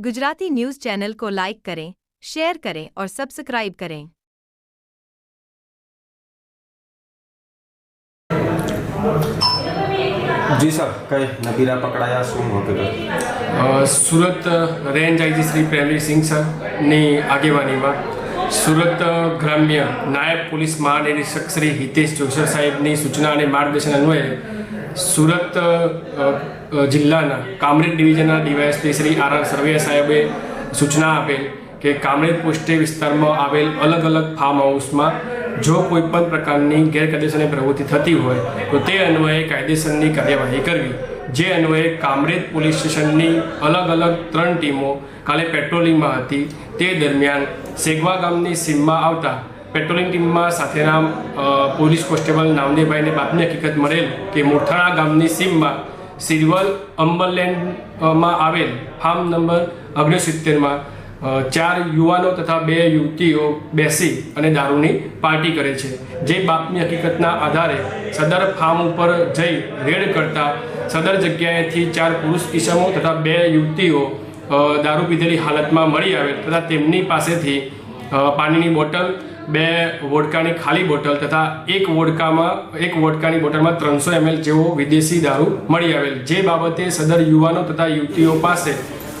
Gujarati news channel को like करें share करें और सब्सक्राइब करें જી સર કઈ નબીરા પકડાયા શું હકીકત અ, સુરત રેન્જ આઈજી શ્રી પ્રેમવીરસિંહ સરની આગેવાનીમાં સુરત ગ્રામ્ય નાયબ પોલીસ મહાનિરીક્ષક શ્રી હિતેશ જોશર સાહેબની સૂચના અને માર્ગદર્શન અન્વયે સુરત જિલ્લાના Kamrej ડિવિઝનના DYSP Shri R R Sarvaiya સાહેબે સૂચના આપેલ કે કામરેજ પોસ્ટે વિસ્તારમાં આવેલ અલગ અલગ ફાર્મ હાઉસમાં જો કોઈ પણ પ્રકારની ગેરકાયદેસરની પ્રવૃત્તિ થતી હોય, તો તે અન્વયે કાયદેસરની કાર્યવાહી કરવી. જે અન્વયે કામરેજ પોલીસ સ્ટેશનની અલગ અલગ ત્રણ ટીમો કાલે પેટ્રોલિંગમાં હતી. તે દરમિયાન સેગવા ગામની સીમમાં આવતા પેટ્રોલિંગ ટીમમાં સાથેના પોલીસ કોન્સ્ટેબલ નામદેવભાઈને બાતમી હકીકત મળેલ કે મોઠાણા ગામની સીમમાં સિરવલ અંબરલેન્ડમાં આવેલ ફાર્મ નંબર ઓગણસિત્તેરમાં અ, ચાર યુવાનો તથા બે યુવતીઓ બેસી અને દારૂની પાર્ટી કરે છે. જે બાતમી હકીકતના આધારે સદર ફાર્મ ઉપર જઈ રેડ કરતા સદર જગ્યાએથી ચાર પુરુષ ઈસમો તથા બે યુવતીઓ દારૂ પીધેલી હાલતમાં મળી આવેલ તથા તેમની પાસેથી પાણીની બોટલ બે વોડકાની ખાલી બોટલ તથા એક વોડકામાં, એક વોડકાની બોટલમાં ત્રણસો એમએલ જેવો વિદેશી દારૂ મળી આવેલ. જે બાબતે સદર યુવાનો તથા યુવતીઓ પાસે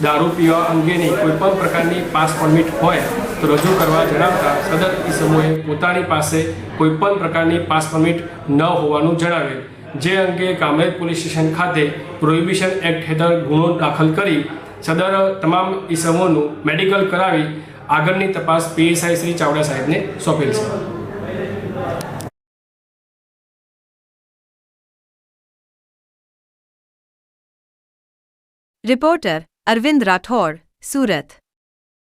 દારૂ પીવા અંગેની કોઈપણ પ્રકારની પાસ પરમિટ હોય તો રજૂ કરવા જણાવતા સદર ઈસમોએ પોતાની પાસે કોઈપણ પ્રકારની પાસ પરમિટ ન હોવાનું જણાવેલ. જે અંગે કામરેજ પોલીસ સ્ટેશન ખાતે પ્રોહિબિશન એક્ટ હેઠળ ગુનો દાખલ કરી સદર તમામ ઈસમોનું મેડિકલ કરાવી આગળની તપાસ પીએસઆઈ શ્રી ચાવડા સાહેબને સોંપેલ છે Reporter Arvind Rathore, Surat.